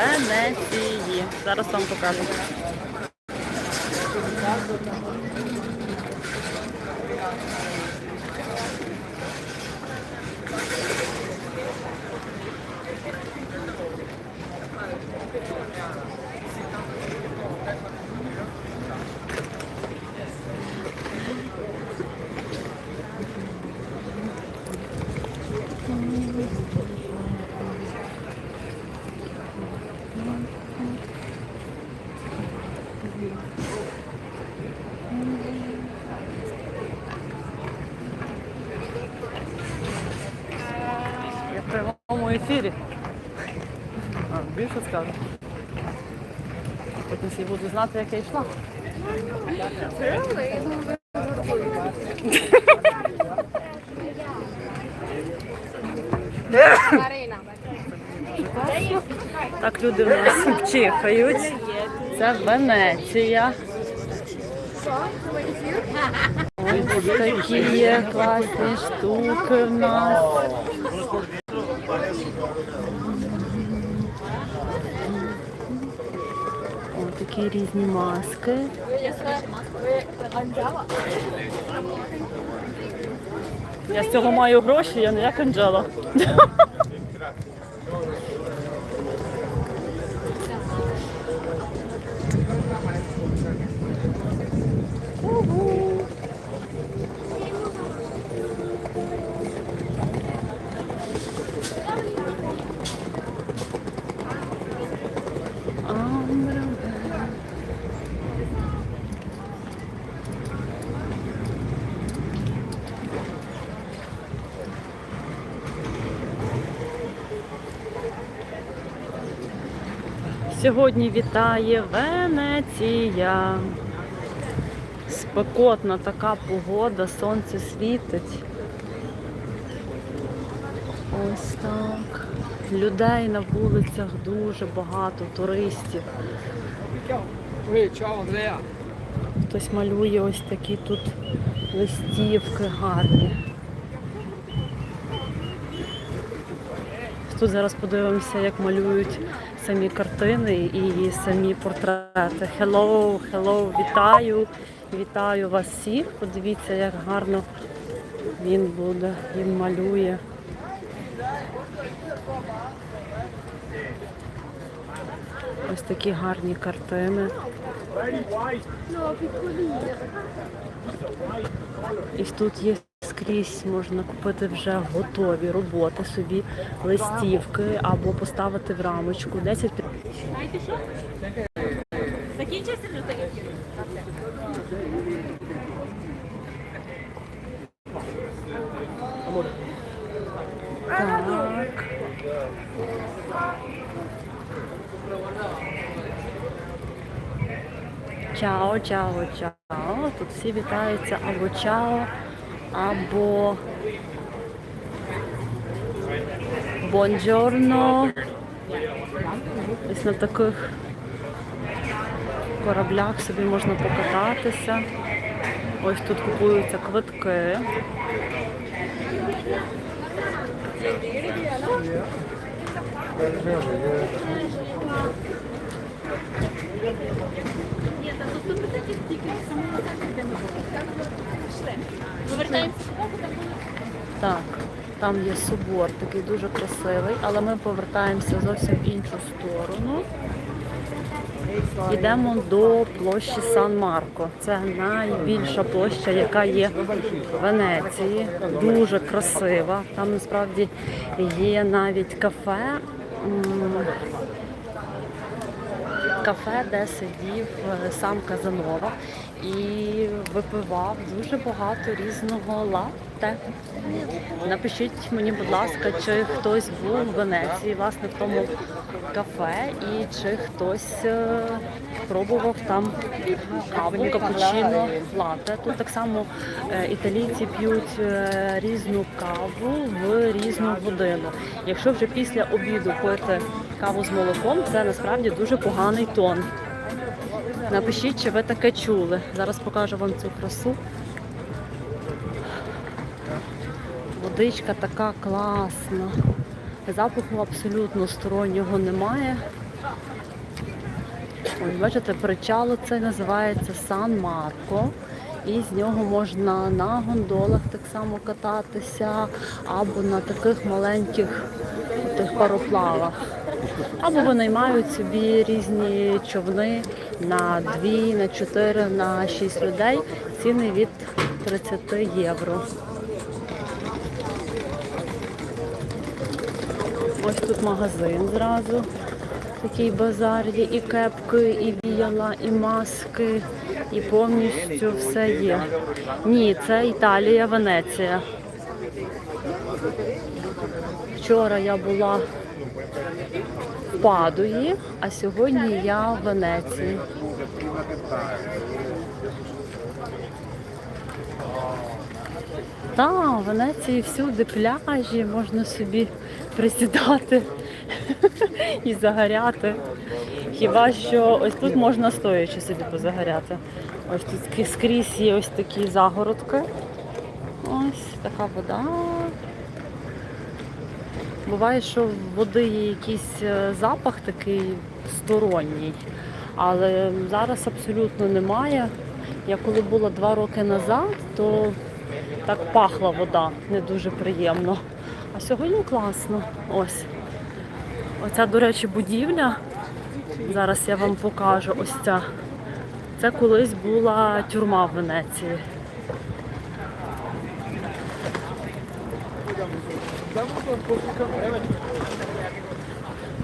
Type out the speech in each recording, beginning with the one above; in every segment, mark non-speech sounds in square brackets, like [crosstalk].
Венеції. Зараз вам покажу. Я в прямому ефірі. А, більше скажу. Потім всі будуть знати, як я йшла. Так люди в нас чихають. Це Венеція. Ось такі є класні штуки в нас. Ось такі різні маски. Я з цього маю гроші, я не як Анджела. [laughs] Сьогодні вітає Венеція. Спекотна така погода, сонце світить. Ось так. Людей на вулицях дуже багато, туристів. Хтось малює ось такі тут листівки гарні. Тут зараз подивимося, як малюють самі картини і самі портрети. Hello, hello, вітаю! Вітаю вас всіх. Подивіться, як гарно він буде, він малює. Ось такі гарні картини. І тут є скрізь можна купити вже готові роботи собі, листівки або поставити в рамочку. 10 під- Закінчився? Так. Чао, чао, чао. Тут всі вітаються або чао, або бонджорно. Ось на таких кораблях собі можна покататися. Ось тут купуються квитки. Так, там є собор, такий дуже красивий, але ми повертаємося зовсім в іншу сторону. Йдемо до площі Сан-Марко. Це найбільша площа, яка є в Венеції. Дуже красива. Там насправді є навіть кафе. Кафе, де сидів е, сам Казанова і випивав дуже багато різного латте. Напишіть мені, будь ласка, чи хтось був в Венеції, власне, в тому кафе, і чи хтось е, пробував там каву, капучино, латте. Тут так само е, італійці п'ють е, різну каву в різну годину. Якщо вже після обіду пити каву з молоком, це насправді дуже поганий тон. Напишіть, чи ви таке чули. Зараз покажу вам цю красу. Водичка така класна. Запаху абсолютно стороннього немає. Ось, бачите, причал цей називається Сан Марко. І з нього можна на гондолах так само кататися, або на таких маленьких тих пароплавах. Або винаймають собі різні човни на 2, на 4, на 6 людей. Ціни від 30 євро. Ось тут магазин зразу. Такий базар є, і кепки, і віяла, і маски, і повністю все є. Ні, це Італія, Венеція. Вчора я була Падуї, а сьогодні я в Венеції. Та, в Венеції всюди пляжі, можна собі присідати [laughs] і загоряти. Хіба що ось тут можна стоячи собі позагоряти. Ось тут скрізь є ось такі загородки. Ось така вода. Буває, що в води є якийсь е, запах такий сторонній, але зараз абсолютно немає. Я коли була два роки назад, то так пахла вода, не дуже приємно. А сьогодні класно. Ось. Оця, до речі, будівля. Зараз я вам покажу ось ця. Це колись була тюрма в Венеції.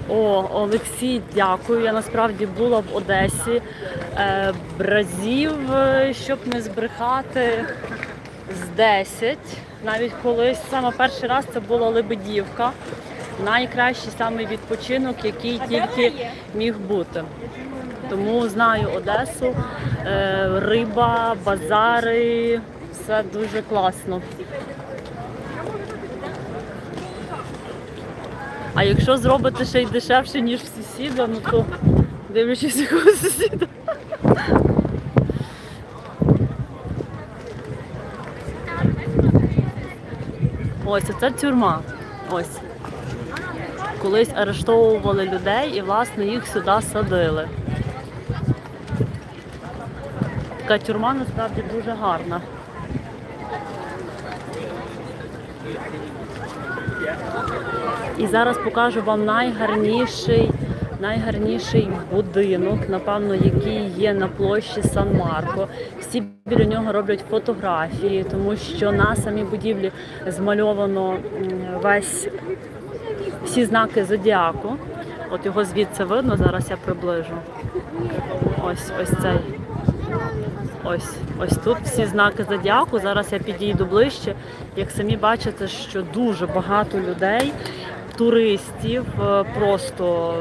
О, Олексій, дякую. Я насправді була в Одесі е, разів, е, щоб не збрехати, з 10. Навіть колись саме перший раз це була Лебедівка. Найкращий саме відпочинок, який тільки міг бути. Тому знаю Одесу, е, риба, базари, все дуже класно. А якщо зробити ще й дешевше, ніж сусіда, ну то дивлячись якого сусіда. Ось це тюрма. Ось. Колись арештовували людей і, власне, їх сюди садили. Така тюрма насправді дуже гарна. І зараз покажу вам найгарніший, найгарніший будинок, напевно, який є на площі Сан-Марко. Всі біля нього роблять фотографії, тому що на самій будівлі змальовано весь всі знаки зодіаку. От його звідси видно, зараз я приближу. Ось ось цей. Ось, ось тут всі знаки зодіаку. Зараз я підійду ближче. Як самі бачите, що дуже багато людей, туристів, е, просто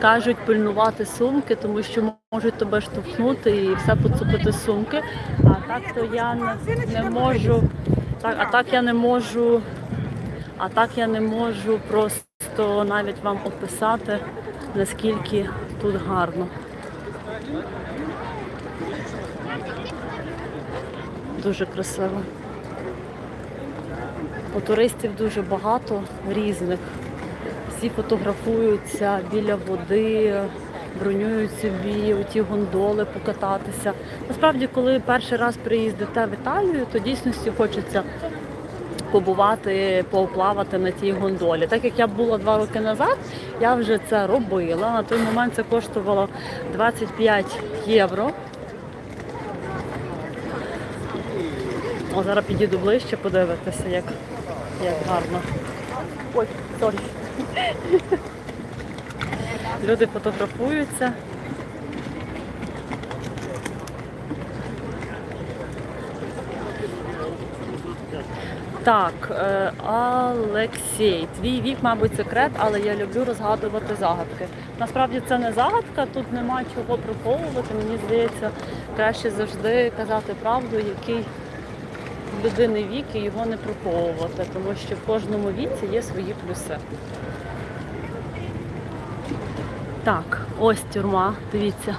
кажуть пильнувати сумки, тому що можуть тебе штовхнути і все поцупити сумки. А так то я не, не можу. Так, а так я не можу. А так я не можу просто навіть вам описати, наскільки тут гарно. Дуже красиво. У туристів дуже багато різних. Всі фотографуються біля води, бронюють собі у ті гондоли покататися. Насправді, коли перший раз приїздите в Італію, то дійсності хочеться побувати, поплавати на тій гондолі. Так як я була два роки назад, я вже це робила. На той момент це коштувало 25 євро. О, зараз підійду ближче, подивитися, як, як гарно. Ой, сорі. Люди фотографуються. Так, е, Олексій, твій вік, мабуть, секрет, але я люблю розгадувати загадки. Насправді це не загадка, тут нема чого приховувати. Мені здається, краще завжди казати правду, який людини вік і його не приховувати, тому що в кожному віці є свої плюси. Так, ось тюрма, дивіться.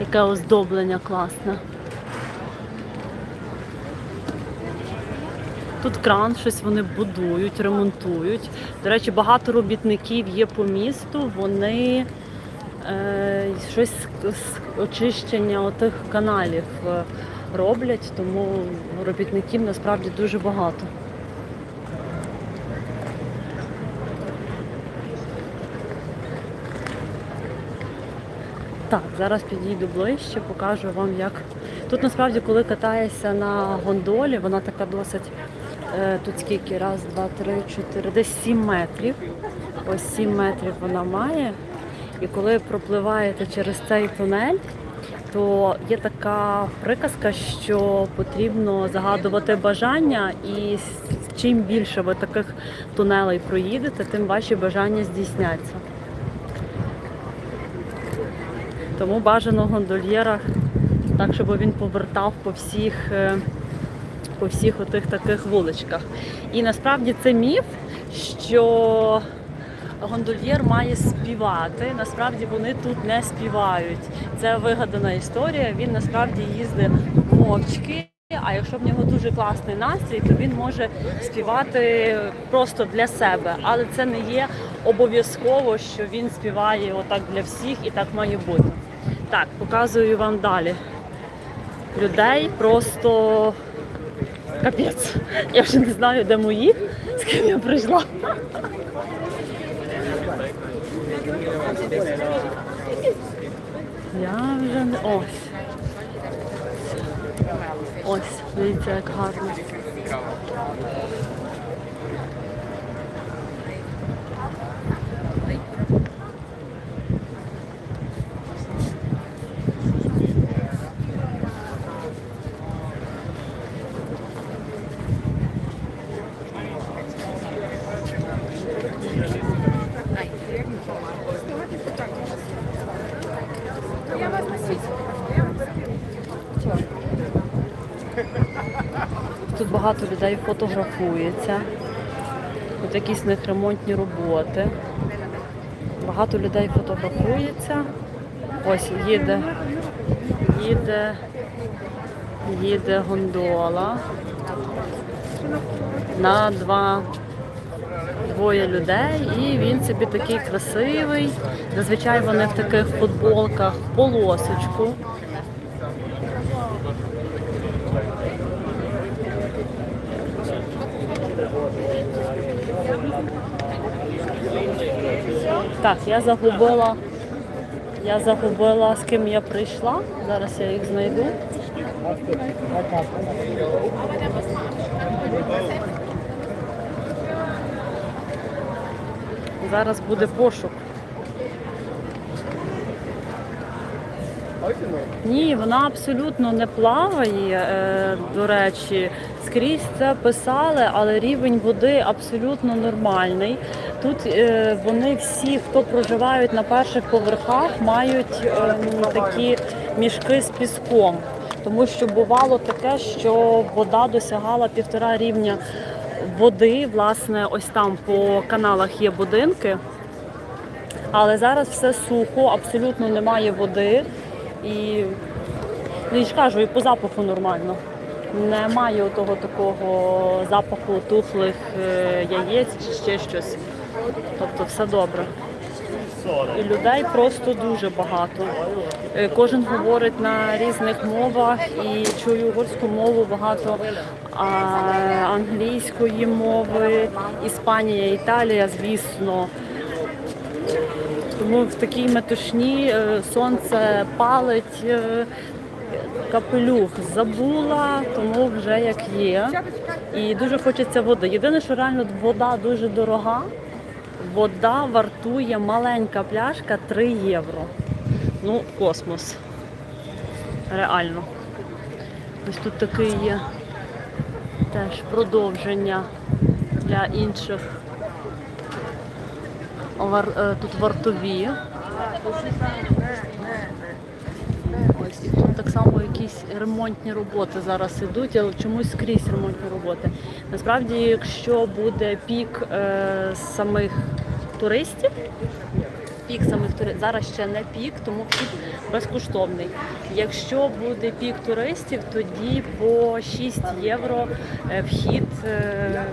Яке оздоблення класне. Тут кран, щось вони будують, ремонтують. До речі, багато робітників є по місту. Вони е, щось з очищення отих каналів е, роблять, тому робітників насправді дуже багато. Так, зараз підійду ближче, покажу вам, як. Тут насправді, коли катаєшся на гондолі, вона така досить. е, Тут скільки? Раз, два, три, чотири, десь сім метрів. Ось сім метрів вона має. І коли пропливаєте через цей тунель, то є така приказка, що потрібно загадувати бажання, і чим більше ви таких тунелей проїдете, тим ваші бажання здійсняться. Тому бажано гондольєра так, щоб він повертав по всіх, е, по всіх отих таких вуличках. І насправді це міф, що гондольєр має співати. Насправді вони тут не співають. Це вигадана історія. Він насправді їздить мовчки. А якщо в нього дуже класний настрій, то він може співати просто для себе. Але це не є обов'язково, що він співає отак для всіх і так має бути. Так, показую вам далі. Людей просто капець. Я вже не знаю, де мої, з ким я прийшла. Я вже не. Ось. Ось, дивіться, як гарно. Тут багато людей фотографується. Тут якісь них ремонтні роботи. Багато людей фотографується. Ось їде, їде, їде гондола. На два двоє людей, і він собі такий красивий. Зазвичай вони в таких футболках полосочку. Так, я загубила. Я загубила, з ким я прийшла. Зараз я їх знайду. Зараз буде пошук. Ні, вона абсолютно не плаває. е, До речі, скрізь це писали, але рівень води абсолютно нормальний. Тут е, вони всі, хто проживають на перших поверхах, мають ем, такі мішки з піском. Тому що бувало таке, що вода досягала півтора рівня води. Власне, ось там по каналах є будинки. Але зараз все сухо, абсолютно немає води. І ну, я ж кажу, і по запаху нормально. Немає того такого запаху тухлих е, яєць чи ще щось. Тобто все добре. І людей просто дуже багато. Е, Кожен говорить на різних мовах і чую угорську мову багато а, англійської мови, Іспанія, Італія, звісно. Тому в такій метушні е, сонце палить, е, капелюх забула, тому вже як є. І дуже хочеться води. Єдине, що реально вода дуже дорога. Вода вартує маленька пляшка 3 євро. Ну, космос. Реально. Ось тут такий є теж продовження для інших. Е, Тут вартові. Так само якісь ремонтні роботи зараз ідуть, але чомусь скрізь ремонтні роботи. Насправді, якщо буде пік е, самих туристів, пік самих туристів. Зараз ще не пік, тому вхід безкоштовний. Якщо буде пік туристів, тоді по 6 євро е, вхід. е,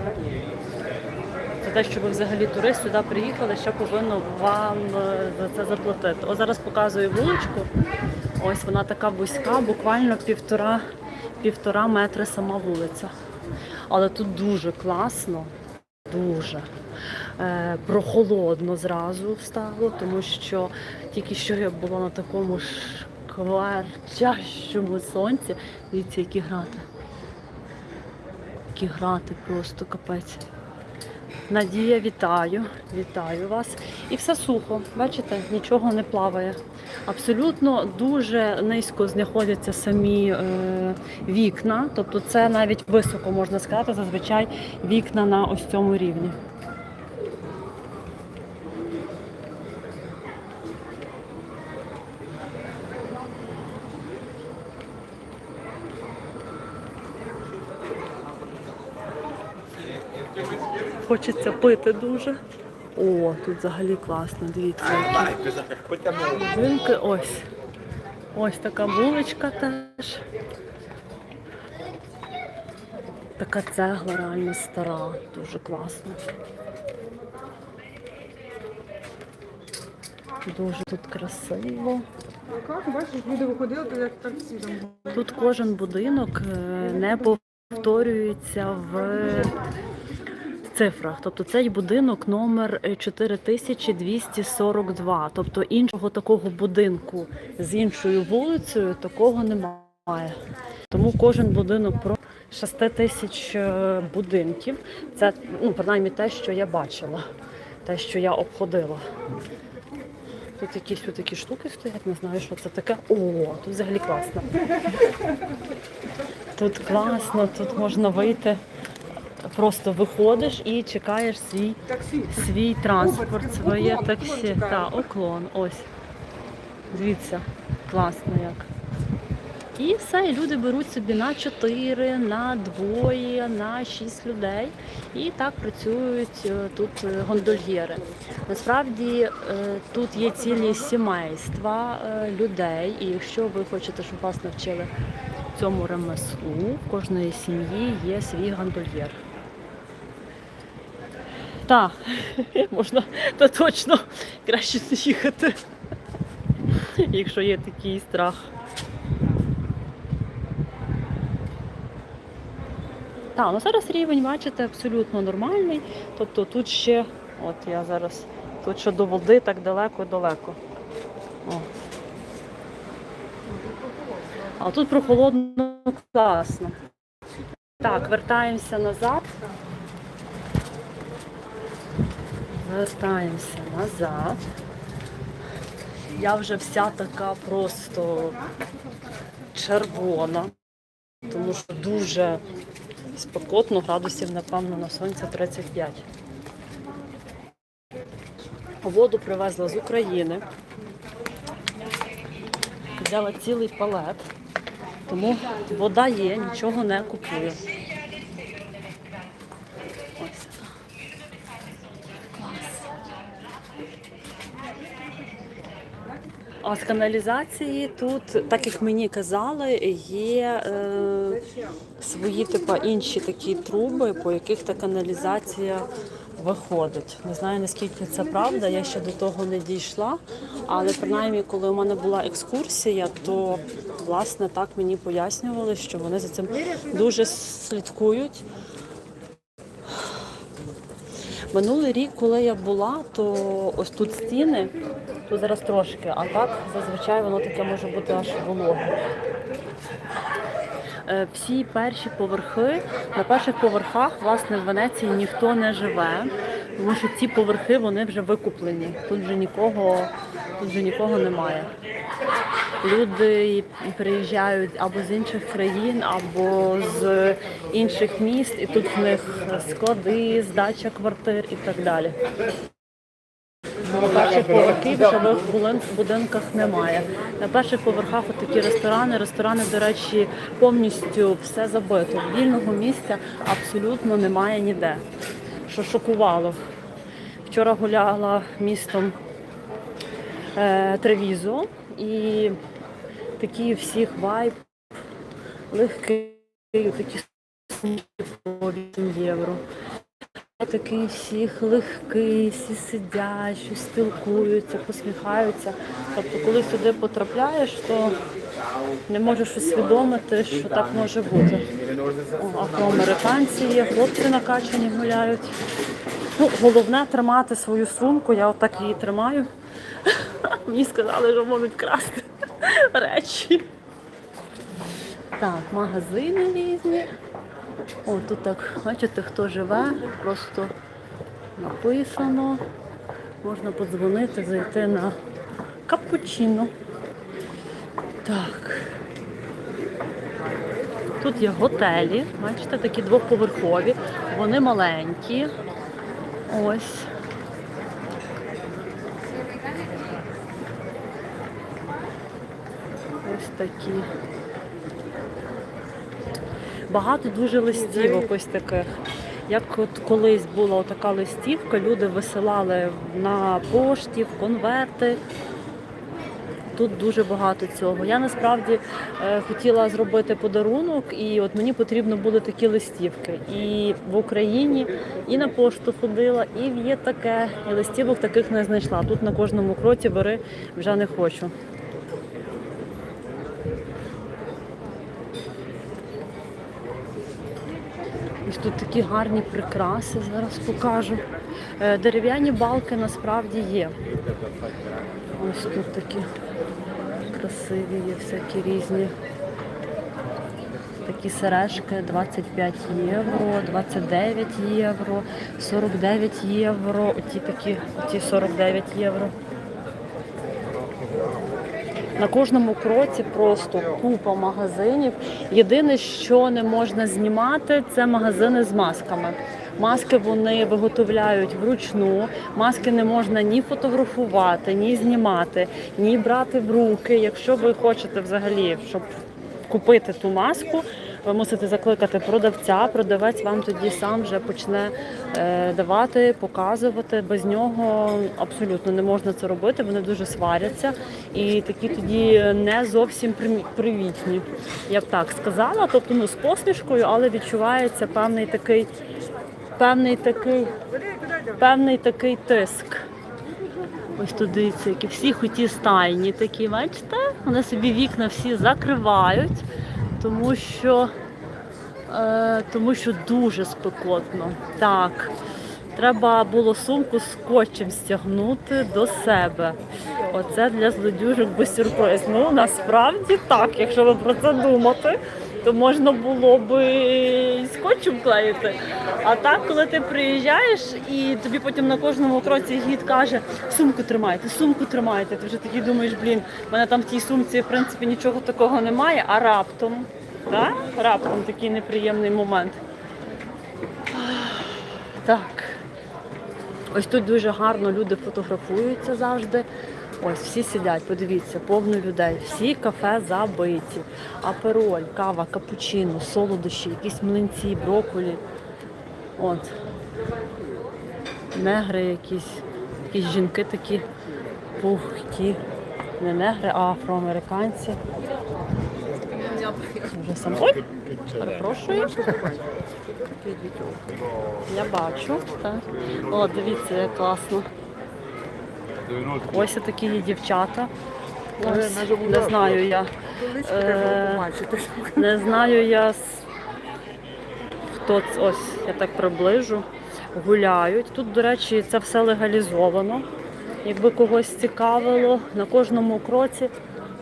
За те, що ви взагалі турист сюди приїхали, ще повинно вам е, за це заплатити. Ось зараз показую вуличку. Ось вона така вузька, буквально півтора, півтора метри сама вулиця. Але тут дуже класно, дуже е, прохолодно зразу стало, тому що тільки що я була на такому шкварчащому сонці. Дивіться, які грати. Які грати просто капець. Надія, вітаю, вітаю вас. І все сухо, бачите, нічого не плаває. Абсолютно дуже низько знаходяться самі е, вікна, тобто це навіть високо можна сказати, зазвичай вікна на ось цьому рівні. Хочеться пити дуже. О, тут взагалі класно, дивіться. які ось. Ось така вуличка теж. Така цегла реально стара, дуже класно. Дуже тут красиво. Тут кожен будинок е, не повторюється в цифрах. Тобто цей будинок номер е, 4242. Тобто іншого такого будинку з іншою вулицею такого немає. Тому кожен будинок про 6 тисяч е, будинків. Це ну, принаймні те, що я бачила, те, що я обходила. Тут якісь такі штуки стоять, не знаю, що це таке. О, тут взагалі класно. Тут класно, тут можна вийти. Просто виходиш і чекаєш свій, Таксі. свій транспорт, своє Уклон, таксі. уклон. Та, уклон, ось. Дивіться, класно як. І все, і люди беруть собі на 4, на двоє, на 6 людей. І так працюють е, тут е, гондольєри. Насправді е, тут є цілі сімейства людей, і якщо ви хочете, щоб вас навчили цьому ремеслу, в кожної сім'ї є свій гондольєр. Так, [laughs] можна та точно краще не їхати, якщо є такий страх. Так, ну зараз рівень, бачите, абсолютно нормальний. Тобто тут ще, от я зараз, тут ще до води так далеко-далеко. А тут прохолодно класно. Так, вертаємося назад. Вертаємося назад. Я вже вся така просто червона, тому що дуже спекотно, градусів, напевно, на сонці 35. Воду привезла з України. Взяла цілий палет, тому вода є, нічого не купую. А з каналізації тут, так як мені казали, є е, свої типа інші такі труби, по яких та каналізація виходить. Не знаю наскільки це правда, я ще до того не дійшла. Але принаймні, коли у мене була екскурсія, то власне так мені пояснювали, що вони за цим дуже слідкують. Минулий рік, коли я була, то ось тут стіни, тут зараз трошки, а так зазвичай воно таке може бути аж вологе. Е, Всі перші поверхи, на перших поверхах, власне, в Венеції ніхто не живе, тому що ці поверхи вони вже викуплені. Тут вже нікого, тут вже нікого немає. Люди приїжджають або з інших країн, або з інших міст, і тут в них склади, здача квартир і так далі. Перших поверхів жилих будинках немає. На перших поверхах такі ресторани. Ресторани, до речі, повністю все забито. Вільного місця абсолютно немає ніде. Що шокувало. Вчора гуляла містом е, Тревізо і такий всіх вайб легкий, такі по 8 євро. Такий всіх легкий, всі сидять, щось спілкуються, посміхаються. Тобто, коли сюди потрапляєш, то не можеш усвідомити, що так може бути. О, афроамериканці є, хлопці накачані гуляють. Ну, головне тримати свою сумку, я отак її тримаю. [laughs] Мені сказали, що можуть красти [laughs] речі. Так, магазини різні. О, тут так, бачите, хто живе, просто написано. Можна подзвонити, зайти на капучино. Так. Тут є готелі, бачите, такі двоповерхові, вони маленькі. Ось. Ось такі. Багато дуже листівок ось таких. Як от колись була така листівка, люди висилали на пошті, в конверти. Тут дуже багато цього. Я насправді е, хотіла зробити подарунок, і от мені потрібно були такі листівки. І в Україні, і на пошту ходила, і є таке. І листівок таких не знайшла. Тут на кожному кроці бери вже не хочу. Тут такі гарні прикраси, зараз покажу. Е, Дерев'яні балки насправді є. Ось тут такі красиві є всякі різні. Такі сережки 25 євро, 29 євро, 49 євро, оті такі, оті 49 євро. На кожному кроці просто купа магазинів. Єдине, що не можна знімати, це магазини з масками. Маски вони виготовляють вручну. Маски не можна ні фотографувати, ні знімати, ні брати в руки. Якщо ви хочете взагалі, щоб купити ту маску, ви мусите закликати продавця. Продавець вам тоді сам вже почне е, давати, показувати. Без нього абсолютно не можна це робити. Вони дуже сваряться і такі тоді не зовсім привітні. Я б так сказала. Тобто ну з посмішкою, але відчувається певний такий, певний такий, певний такий тиск. Ось тут дивіться, які всі хоті стайні такі, бачите? Вони собі вікна всі закривають, тому що, е, тому що дуже спекотно. Так, треба було сумку скотчем стягнути до себе. Оце для злодюжок би сюрприз. Ну, насправді так, якщо ви про це думати, то можна було би скотчем клеїти. А так, коли ти приїжджаєш і тобі потім на кожному кроці гід каже, сумку тримайте, сумку тримайте. Ти вже такий думаєш, блін, в мене там в тій сумці в принципі нічого такого немає, а раптом, да? раптом такий неприємний момент. Так. Ось тут дуже гарно люди фотографуються завжди. Ось всі сидять, подивіться, повно людей. Всі кафе забиті. Апероль, кава, капучино, солодощі, якісь млинці, брокколі. От. Негри якісь, якісь жінки такі пухті. Не негри, а афроамериканці. Вже сам. Ой, перепрошую. Я бачу. Так. О, дивіться, як класно. Ось такі є дівчата. Ось, не знаю я. Е, не знаю я хто це. Ось, я так приближу. Гуляють. Тут, до речі, це все легалізовано. Якби когось цікавило, на кожному кроці,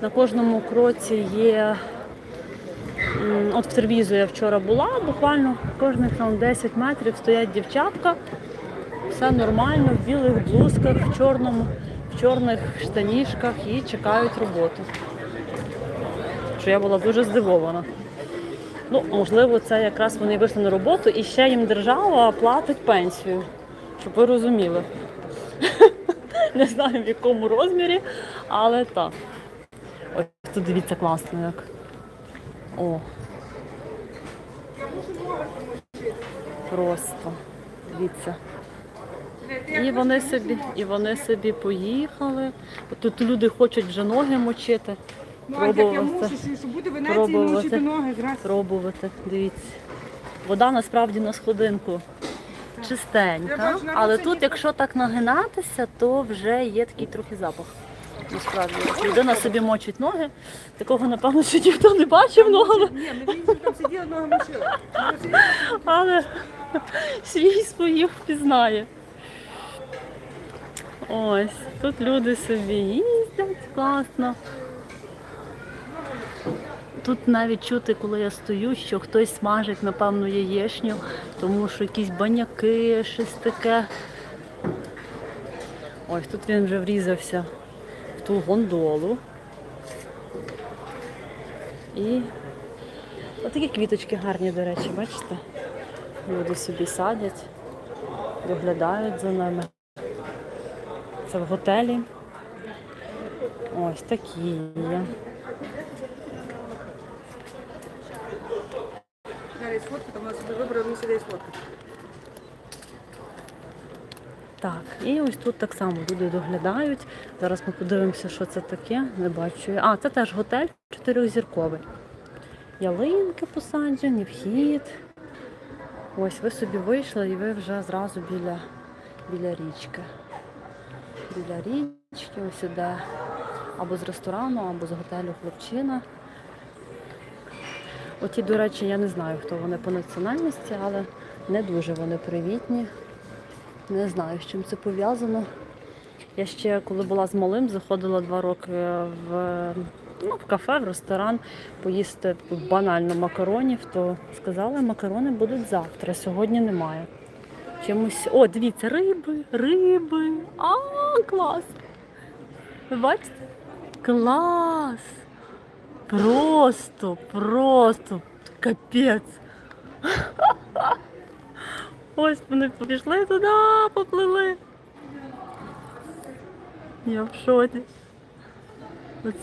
на кожному кроці є. От в Тервізу я вчора була, буквально кожних там 10 метрів стоять дівчатка. Все нормально, в білих блузках, в чорному, в чорних штанішках і чекають роботу. Що я була дуже здивована. Ну, можливо, це якраз вони вийшли на роботу і ще їм держава платить пенсію, щоб ви розуміли. [laughs] Не знаю в якому розмірі, але так. Ось тут дивіться класно як. О. Просто. Дивіться. І вони собі, і вони собі поїхали. Тут люди хочуть вже ноги мочити, Ну, а як я мушу, що буде Венеції Пробувати. ноги, здрасте. пробувати. Дивіться. Вода насправді на сходинку чистенька, але тут, якщо так нагинатися, то вже є такий трохи запах. Насправді, людина собі мочить ноги. Такого, напевно, ще ніхто не бачив, ну, але, Ні, ми він там сиділи, ноги мочили. Але свій своїх впізнає. Ось, тут люди собі їздять класно. Тут навіть чути, коли я стою, що хтось смажить, напевно, яєчню, тому що якісь баняки, щось таке. Ось тут він вже врізався в ту гондолу. І отакі квіточки гарні, до речі, бачите? Люди собі садять, доглядають за ними. Це в готелі. Ось такі є. Так, і ось тут так само люди доглядають. Зараз ми подивимося, що це таке. Не бачу. А, це теж готель чотирьохзірковий. Ялинки посаджені, вхід. Ось ви собі вийшли і ви вже зразу біля, біля річки. Біля річки, іде або з ресторану, або з готелю хлопчина. Оті, до речі, я не знаю, хто вони по національності, але не дуже вони привітні. Не знаю, з чим це пов'язано. Я ще, коли була з малим, заходила два роки в, ну, в кафе, в ресторан поїсти банально макаронів, то сказали, макарони будуть завтра, сьогодні немає. Чимось. О, дивіться, риби, риби. А, клас! Бачите? Клас! Просто, просто капець. Ось вони пішли туди, поплили. Я в шоці.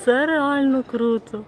Це реально круто.